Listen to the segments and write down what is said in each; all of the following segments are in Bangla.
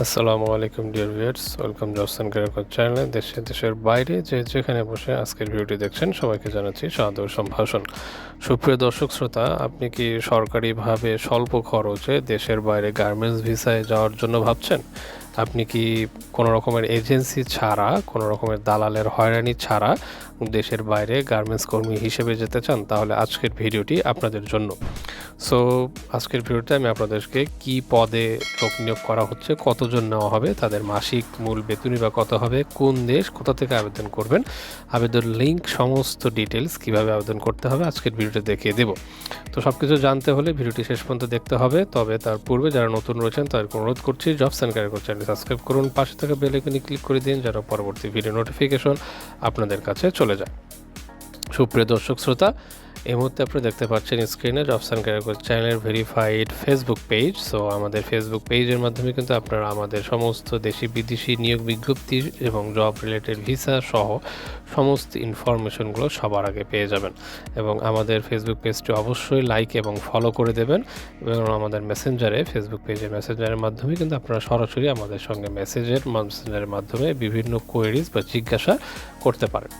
আসসালামু আলাইকুম, dear viewers. Welcome jobs and career চ্যানেলে, দেশে, দেশের বাইরে যে যেখানে বসে আজকের ভিডিওটি দেখছেন, সবাইকে জানাচ্ছি সাদর সম্ভাষণ। সুপ্রিয় দর্শক শ্রোতা, আপনি কি সরকারিভাবে স্বল্প খরচে দেশের বাইরে গার্মেন্টস ভিসায় যাওয়ার জন্য ভাবছেন? আপনি কি কোনো রকমের এজেন্সি ছাড়া, কোনো রকমের দালালের হয়রানি ছাড়া দেশের বাইরে গার্মেন্টস কর্মী হিসেবে যেতে চান? তাহলে আজকের ভিডিওটি আপনাদের জন্য। সো আজকের ভিডিওতে আমি আপনাদেরকে কি পদে লোক নিয়োগ করা হচ্ছে, কতজন নেওয়া হবে, তাদের মাসিক মূল বেতনই বা কত হবে, কোন দেশ, কোথা থেকে আবেদন করবেন, আবেদন লিঙ্ক সমস্ত ডিটেলস কীভাবে আবেদন করতে হবে আজকের ভিডিওতে দেখিয়ে দেব। তো সব কিছু জানতে হলে ভিডিওটি শেষ পর্যন্ত দেখতে হবে, তবে তার পূর্বে যারা নতুন রয়েছেন, তাদেরকে অনুরোধ করছি jobs and career channel subscribe করুন, পাশে থাকা বেল আইকনে ক্লিক করে দিন যারা পরবর্তী ভিডিও নোটিফিকেশন আপনাদের কাছে চলে যায়। সুপ্রিয় দর্শক, শ্রোতা এই মুহূর্তে আপনারা দেখতে পাচ্ছেন স্ক্রিনে জবস অ্যান্ড ক্যারিয়ার চ্যানেলের ভেরিফাইড ফেসবুক পেজ সো আমাদের ফেসবুক পেজের মাধ্যমে কিন্তু আপনারা আমাদের সমস্ত দেশি, বিদেশি নিয়োগ বিজ্ঞপ্তি এবং জব রিলেটেড ভিসা সহ সমস্ত ইনফরমেশনগুলো সবার আগে পেয়ে যাবেন। এবং আমাদের ফেসবুক পেজটি অবশ্যই লাইক এবং ফলো করে দেবেন। এবং আমাদের মেসেঞ্জারে ফেসবুক পেজের মেসেঞ্জারের মাধ্যমে কিন্তু আপনারা সরাসরি আমাদের সঙ্গে মেসেজের মেসেঞ্জারের মাধ্যমে বিভিন্ন কোয়েরিজ বা জিজ্ঞাসা করতে পারেন।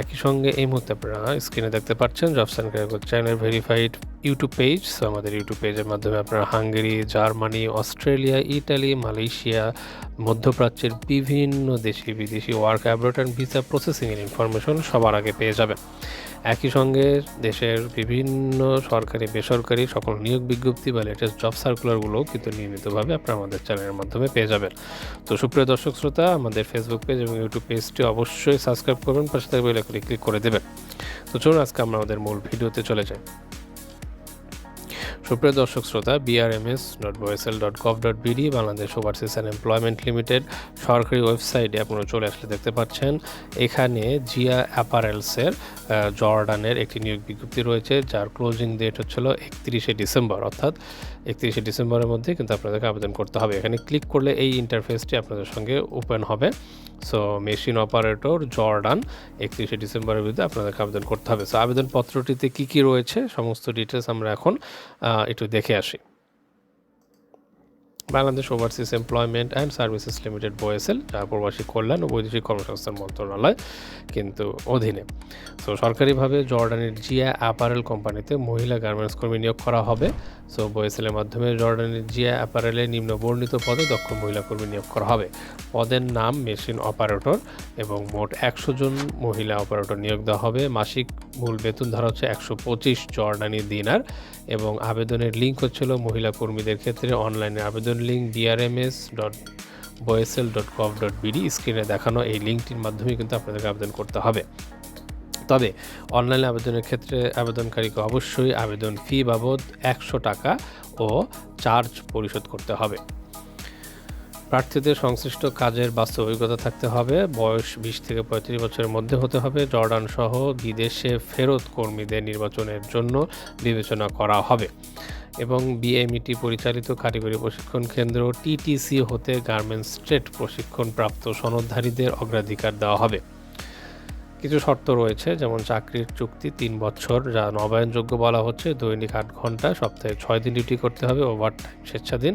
একই সঙ্গে এই মুহূর্তে আপনারা স্ক্রিনে দেখতে পাচ্ছেন jobs and career channel verified YouTube page so আমাদের ইউটিউব পেজের মাধ্যমে আপনারা Hungary Germany Australia Italy Malaysia মধ্যপ্রাচ্যের বিভিন্ন দেশি বিদেশি ওয়ার্ক অ্যাব্রোড অ্যান্ড ভিসা প্রসেসিংয়ের ইনফরমেশন সবার আগে পেয়ে যাবেন। একই সঙ্গে দেশের বিভিন্ন সরকারি, বেসরকারি সকল নিয়োগ বিজ্ঞপ্তি বা লেটেস্ট জব সার্কুলারগুলোও কিন্তু নিয়মিতভাবে আপনারা আমাদের চ্যানেলের মাধ্যমে পেয়ে যাবেন। তো সুপ্রিয় দর্শক শ্রোতা, আমাদের ফেসবুক পেজ এবং ইউটিউব পেজটি অবশ্যই সাবস্ক্রাইব করবেন পাশে থাকবে ক্লিক করে দেবেন। তো চলুন, আজকে আমরা আমাদের মূল ভিডিওতে চলে যাই। সুপ্রিয় দর্শক শ্রোতা BRMS dot BOESL dot gov dot BD Bangladesh overseas and employment limited সরকারি ওয়েবসাইটে আপনারা চলে আসলে দেখতে পাচ্ছেন। এখানে জিয়া অ্যাপারেলসের জর্ডানের একটি নিয়োগ বিজ্ঞপ্তি রয়েছে, যার ক্লোজিং ডেট হচ্ছিল একত্রিশে ডিসেম্বর। অর্থাৎ একত্রিশে ডিসেম্বরের মধ্যে কিন্তু আপনাদেরকে আবেদন করতে হবে। এখানে ক্লিক করলে এই ইন্টারফেসটি আপনাদের সঙ্গে ওপেন হবে। সো মেশিন অপারেটর জর্ডান একত্রিশে ডিসেম্বরের বিরুদ্ধে আপনাদেরকে আবেদন করতে হবে। সো আবেদনপত্রটিতে কী কী রয়েছে, সমস্ত ডিটেলস আমরা এখন একটু দেখে আসি। Bangladesh overseas employment and services limited BOESL যা প্রবাসী কল্যাণ ও বৈদেশিক কর্মসংস্থান মন্ত্রণালয়, কিন্তু অধীনে। সো সরকারিভাবে জর্ডানের জিয়া অ্যাপারেল কোম্পানিতে মহিলা গার্মেন্টস কর্মী নিয়োগ করা হবে। সো বয়েসেলের মাধ্যমে জর্ডানের জিয়া অ্যাপারেলে নিম্ন বর্ণিত পদে দক্ষ মহিলা কর্মী নিয়োগ করা হবে। পদের নাম মেশিন অপারেটর এবং মোট একশো জন মহিলা অপারেটর নিয়োগ দেওয়া হবে। মাসিক মূল বেতন ধারা হচ্ছে একশো পঁচিশ জর্ডানি দিনার এবং আবেদনের লিঙ্ক হচ্ছিল মহিলা কর্মীদের ক্ষেত্রে অনলাইনে। আবেদন link DRMS dot BOESL dot gov dot BD স্ক্রিনে দেখানো এই লিঙ্কটির মাধ্যমে কিন্তু আপনাদেরকে আবেদন করতে হবে। তবে অনলাইনে আবেদনের ক্ষেত্রে আবেদনকারীকে অবশ্যই আবেদন ফি বাবদ একশো টাকা ও চার্জ পরিশোধ করতে হবে। প্রার্থীদের সংশ্লিষ্ট কাজের বাস্তব অভিজ্ঞতা থাকতে হবে। বয়স বিশ থেকে পঁয়ত্রিশ বছরের মধ্যে হতে হবে। জর্ডান সহ বিদেশে ফেরত কর্মীদের নির্বাচনের জন্য বিবেচনা করা হবে। এবং বিএমইটি পরিচালিত কারিগরি প্রশিক্ষণ কেন্দ্র টিটিসি হতে গার্মেন্টস ট্রেড প্রশিক্ষণপ্রাপ্ত সনদধারীদের অগ্রাধিকার দেওয়া হবে। কিছু শর্ত রয়েছে, যেমন চাকরির চুক্তি তিন বছর, যা নবায়নযোগ্য বলা হচ্ছে। দৈনিক আট ঘণ্টা, সপ্তাহে ছয় দিন ডিউটি করতে হবে, ওভার টাইম স্বেচ্ছাধীন।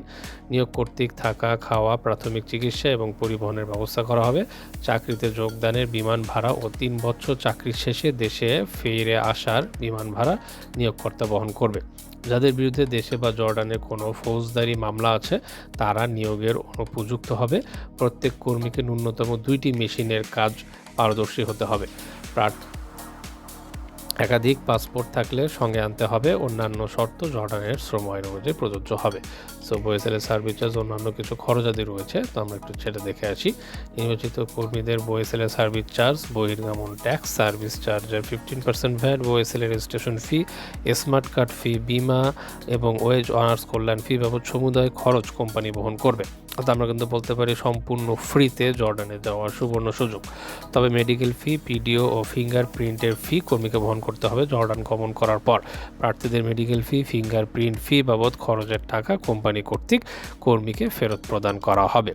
নিয়োগ কর্তৃক থাকা, খাওয়া, প্রাথমিক চিকিৎসা এবং পরিবহনের ব্যবস্থা করা হবে। চাকরিতে যোগদানের বিমান ভাড়া ও তিন বছর চাকরির শেষে দেশে ফিরে আসার বিমান ভাড়া নিয়োগকর্তা বহন করবে। যাদের বিরুদ্ধে দেশে বা জর্ডানে কোনো ফৌজদারি মামলা আছে, তারা নিয়োগের অনুপযুক্ত হবে। প্রত্যেক কর্মীকে ন্যূনতম দুইটি মেশিনের কাজ পারদর্শী হতে হবে। একাধিক পাসপোর্ট থাকলে সঙ্গে আনতে হবে, অন্যান্য শর্ত জর্ডানের শ্রম আইন অনুযায়ী প্রযোজ্য হবে। সো বয়েসেলের সার্ভিস চার্জ অন্যান্য কিছু খরচাদি রয়েছে, তো আমরা একটু সেটা দেখে আসি। নির্বাচিত কর্মীদের বয়েসেলের সার্ভিস চার্জ, বহির্গমন ট্যাক্স, সার্ভিস চার্জের fifteen percent VAT বয়েসেলের registration fee, smart card fee, বিমা এবং ওয়েজ অনার্স কল্যাণ ফি বাবদ সমুদায় খরচ কোম্পানি বহন করবে। আমরা কিন্তু বলতে পারি সম্পূর্ণ ফ্রিতে জর্ডানে যাওয়ার সুবর্ণ সুযোগ। তবে মেডিকেল ফি, পিডিও ও ফিঙ্গার প্রিন্টের ফি কর্মীকে বহন করতে হবে জর্ডান গমন করার পর। প্রার্থীদের medical fee fingerprint fee বাবদ খরচের টাকা কোম্পানি কর্তৃক কর্মীকে ফেরত প্রদান করা হবে।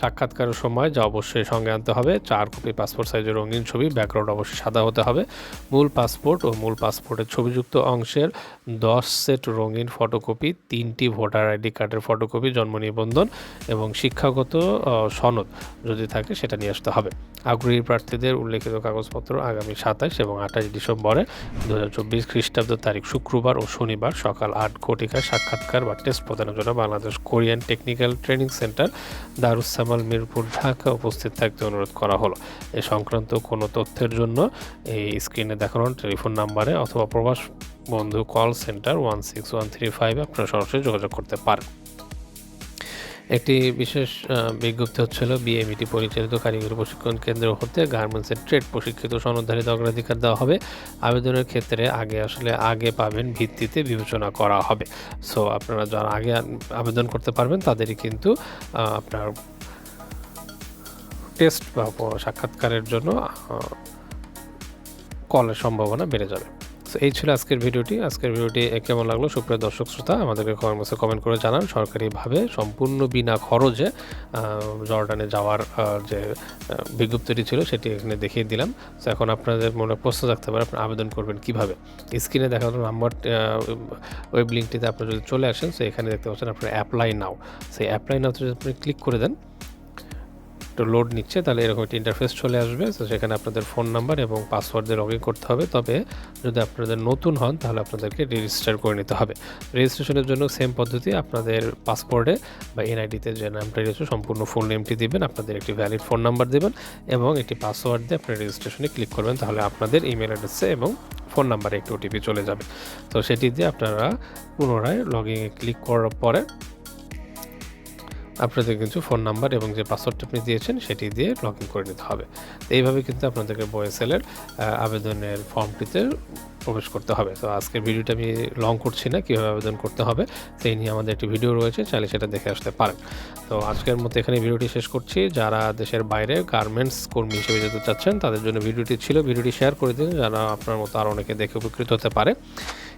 সাক্ষাৎকারের সময় যা অবশ্যই সঙ্গে আনতে হবে। চার কপি পাসপোর্ট সাইজের রঙিন ছবি, ব্যাকগ্রাউন্ড অবশ্যই সাদা হতে হবে। মূল পাসপোর্ট ও মূল পাসপোর্টের ছবিযুক্ত অংশের দশ সেট রঙিন ফটোকপি, তিনটি ভোটার আইডি কার্ডের ফটোকপি, জন্ম নিবন্ধন এবং শিক্ষাগত সনদ যদি থাকে সেটা নিয়ে আসতে হবে। আগ্রহী প্রার্থীদের উল্লেখিত কাগজপত্র আগামী সাতাশ এবং আঠাশ ডিসেম্বরে দু হাজার চব্বিশ খ্রিস্টাব্দ তারিখ শুক্রবার ও শনিবার সকাল আট ঘটিকায় সাক্ষাৎকার বা টেস্ট প্রদানের জন্য Bangladesh Korean technical training centre Darussalam Mirpur, Dhaka উপস্থিত থাকতে অনুরোধ করা হলো। এ সংক্রান্ত কোনো তথ্যের জন্য এই স্ক্রিনে দেখানো টেলিফোন নাম্বারে অথবা Probash Bondhu call centre one six one three ফাইভে আপনারা সরাসরি যোগাযোগ করতে পারেন। একটি বিশেষ বিজ্ঞপ্তি হচ্ছিল বিএমইটি পরিচালিত কারিগরি প্রশিক্ষণ কেন্দ্র হতে গার্মেন্টসের ট্রেড প্রশিক্ষিত সনদধারীতে অগ্রাধিকার দেওয়া হবে। আবেদনের ক্ষেত্রে আগে আসলে আগে পাবেন ভিত্তিতে বিবেচনা করা হবে। সো আপনারা যারা আগে আবেদন করতে পারবেন, তাদেরই কিন্তু আপনার টেস্ট বা সাক্ষাৎকারের জন্য কলের সম্ভাবনা বেড়ে যাবে। তো এই ছিল আজকের ভিডিওটি। আজকের ভিডিওটি কেমন লাগল সুপ্রিয় দর্শক শ্রোতা, আমাদেরকে কমেন্ট বক্সে কমেন্ট করে জানান। সরকারিভাবে সম্পূর্ণ বিনা খরচে জর্ডানে যাওয়ার যে বিজ্ঞপ্তিটি ছিল সেটি এখানে দেখিয়ে দিলাম। তো এখন আপনাদের মনে প্রশ্ন থাকতে পারে, আপনি আবেদন করবেন কীভাবে? স্ক্রিনে দেখানো নাম্বার ওয়েব লিঙ্কটিতে আপনি যদি চলে আসেন তো এখানে দেখতে পাচ্ছেন আপনার অ্যাপ্লাই নাও সেই অ্যাপ্লাই নাওতে যদি আপনি ক্লিক করে দেন একটু লোড নিচ্ছে, তাহলে এরকম একটা ইন্টারফেস চলে আসবে। তো সেখানে আপনাদের ফোন নাম্বার এবং পাসওয়ার্ড দিয়ে লগ ইন করতে হবে। তবে যদি আপনাদের নতুন হন, তাহলে আপনাদেরকে রেজিস্টার করে নিতে হবে। রেজিস্ট্রেশনের জন্য সেম পদ্ধতি, আপনাদের পাসপোর্টে বা এনআইডিতে যে নামটা রয়েছে, সম্পূর্ণ ফুল নেমটি দিবেন, আপনাদের একটি ভ্যালিড ফোন নাম্বার দেবেন এবং একটি পাসওয়ার্ড দিয়ে আপনি রেজিস্ট্রেশনে ক্লিক করবেন, তাহলে আপনাদের ইমেল অ্যাড্রেসে এবং ফোন নাম্বারে একটি ওটিপি চলে যাবে। তো সেটি দিয়ে আপনারা পুনরায় লগ ইনে ক্লিক করার পরে আপনাদের কিন্তু ফোন নাম্বার এবং যে পাসওয়ার্ডটা আপনি দিয়েছেন সেটি দিয়ে লগ ইন করে নিতে হবে। তো এইভাবে কিন্তু আপনাদেরকে বয়েসেলের আবেদনের ফর্মটিতে প্রবেশ করতে হবে। তো আজকের ভিডিওটা আমি লং করছি না, কীভাবে আবেদন করতে হবে সেই নিয়ে আমাদের একটি ভিডিও রয়েছে, চাইলে সেটা দেখে আসতে পারেন। তো আজকের মতো এখানে ভিডিওটি শেষ করছি। যারা দেশের বাইরে গার্মেন্টস কর্মী হিসেবে যেতে চাচ্ছেন, তাদের জন্য ভিডিওটি ছিল। ভিডিওটি শেয়ার করে দিন যারা আপনার মতো আরও অনেকে দেখে উপকৃত হতে পারে।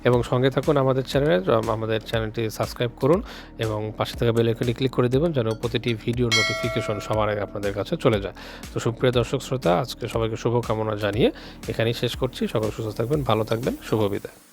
এবং সঙ্গে থাকুন আমাদের চ্যানেলে আমাদের চ্যানেলটি সাবস্ক্রাইব করুন এবং পাশে থাকা বেল ক্লিক করে দেবেন যেন প্রতিটি ভিডিও নোটিফিকেশন সবার আগে আপনাদের কাছে চলে যায়। তো সুপ্রিয় দর্শক শ্রোতা, আজকে সবাইকে শুভকামনা জানিয়ে এখানেই শেষ করছি। সকল সুস্থ থাকবেন, ভালো থাকবেন, শুভ বিদায়।